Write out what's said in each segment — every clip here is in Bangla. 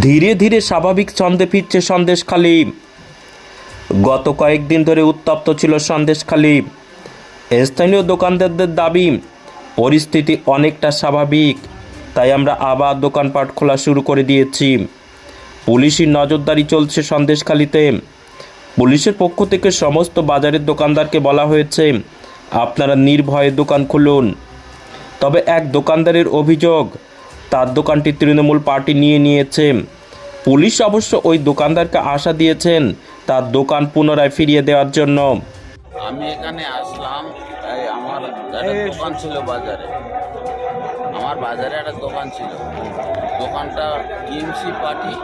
ধীরে ধীরে স্বাভাবিক ছন্দে ফিরছে সন্দেশখালী গত কয়েকদিন ধরে উত্তপ্ত ছিল সন্দেশখালী স্থানীয় দোকানদারদের দাবি, পরিস্থিতি অনেকটা স্বাভাবিক, তাই আমরা আবার দোকানপাট খোলা শুরু করে দিয়েছি। পুলিশি নজরদারি চলছে সন্দেশখালীতে পুলিশের পক্ষ থেকে সমস্ত বাজারের দোকানদারকে বলা হয়েছে, আপনারা নির্ভয়ে দোকান খুলুন। তবে এক দোকানদারের অভিযোগ তার দোকানটি তৃণমূল পার্টি নিয়ে নিয়েছে। পুলিশ অবশ্য ওই দোকানদারকে আশা দিয়েছেন তার দোকান পুনরায় ফিরিয়ে দেওয়ার জন্য। আমি এখানে আসলাম আমার দোকান ছিল বাজারে। আমার বাজারে একটা দোকান ছিল। দোকানটা টিএমসি পার্টি,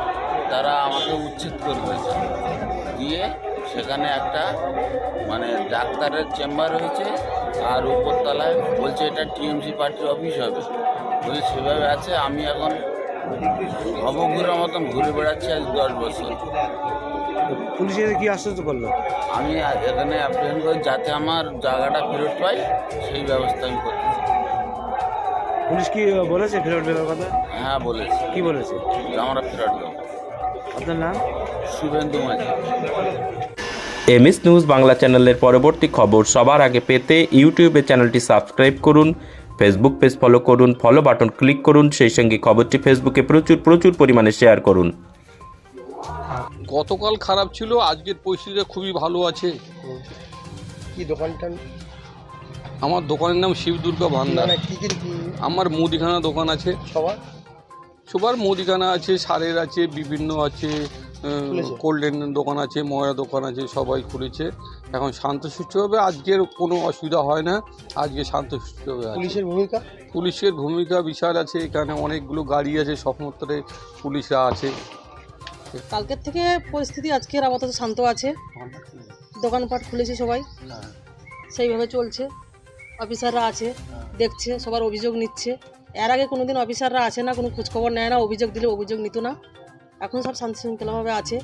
তারা আমাকে উচ্ছেদ করে দিয়েছে দিয়ে সেখানে একটা মানে ডাক্তারের চেম্বার হয়েছে, আর উপরতলায় বলছে এটা টিএমসি পার্টির অফিস হবে। বলে সেভাবে আছে আমি এখন ভবঘুরের মতন ঘুরে বেড়াচ্ছি আজ দশ বছর। পুলিশ এসে কি আশ্বস্ত করল? আমি এখানে অ্যাপ্লিকেশন করি যাতে আমার জায়গাটা ফেরত পাই সেই ব্যবস্থা আমি করতেছি পুলিশ কি বলেছে ফেরত দেওয়ার কথা? হ্যাঁ বলেছি। কি বলেছে? যে আমরা ফেরত দেবো। আপনার নাম? শুভেন্দু মাঝি। এমএস নিউজ বাংলা চ্যানেলের পরবর্তী খবর সবার আগে পেতে ইউটিউবে চ্যানেলটি সাবস্ক্রাইব করুন। ফেসবুক পেজ ফলো করুন ফলো বাটন ক্লিক করুন সেই সঙ্গে খবরটি ফেসবুকে প্রচুর প্রচুর পরিমাণে শেয়ার করুন। গতকাল খারাপ ছিল আজকের পরিস্থিতিটা খুবই ভালো আছে। কি দোকানটা আমার দোকানের নাম শিব দুর্গা ভান্ডার। মানে কি কি কি আমার মুদিখানা দোকান আছে। সবার? সবার মুদিখানা আছে সারের আছে বিভিন্ন আছে? কোল্ডেন দোকান আছে ময়রা দোকান আছে সবাই খুলেছে। এখন শান্ত শান্তসুষ্ঠুভাবে আজকের কোনো অসুবিধা হয় না আজকে শান্তসুষ্ঠুভাবে আছে। পুলিশের ভূমিকা? পুলিশের ভূমিকা বিশাল আছে এখানে অনেকগুলো গাড়ি আছে স্বপ্নোত্তরে পুলিশরা আছে। কালকের থেকে পরিস্থিতি আজকের আপাতত শান্ত আছে। দোকানপাট খুলেছে সবাই। সেইভাবে চলছে। অফিসাররা আছে দেখছে সবার অভিযোগ নিচ্ছে। এর আগে কোনোদিন অফিসাররা আসে না কোনো খোঁজখবর নেয় না অভিযোগ দিলে অভিযোগ নিত না। এখন সব শান্তি শৃঙ্খলাভাবে আছে।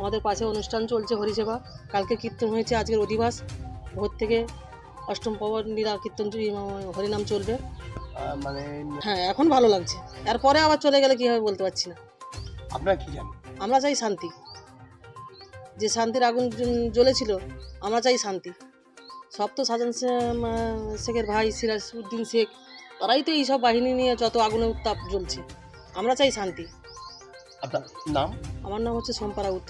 আমাদের পাশে অনুষ্ঠান চলছে হরিসেবা। কালকে কীর্তন হয়েছে আজকের অধিবাস। ভোর থেকে অষ্টম পবন লীলা কীর্তন হরিনাম চলবে। মানে হ্যাঁ এখন ভালো লাগছে। এরপরে আবার চলে গেলে কী হবে বলতে পারছি না। আপনারা কি জানেন? আমরা চাই শান্তি। যে শান্তির আগুন জ্বলেছিল আমরা চাই শান্তি। সব তো সাজান শেখের ভাই সিরাজউদ্দিন শেখ তারাই তো এইসব বাহিনী নিয়ে যত আগুনে উত্তাপ জ্বলছে। আমরা চাই শান্তি। আপনার নাম? আমার নাম হচ্ছে সোমপা রাউত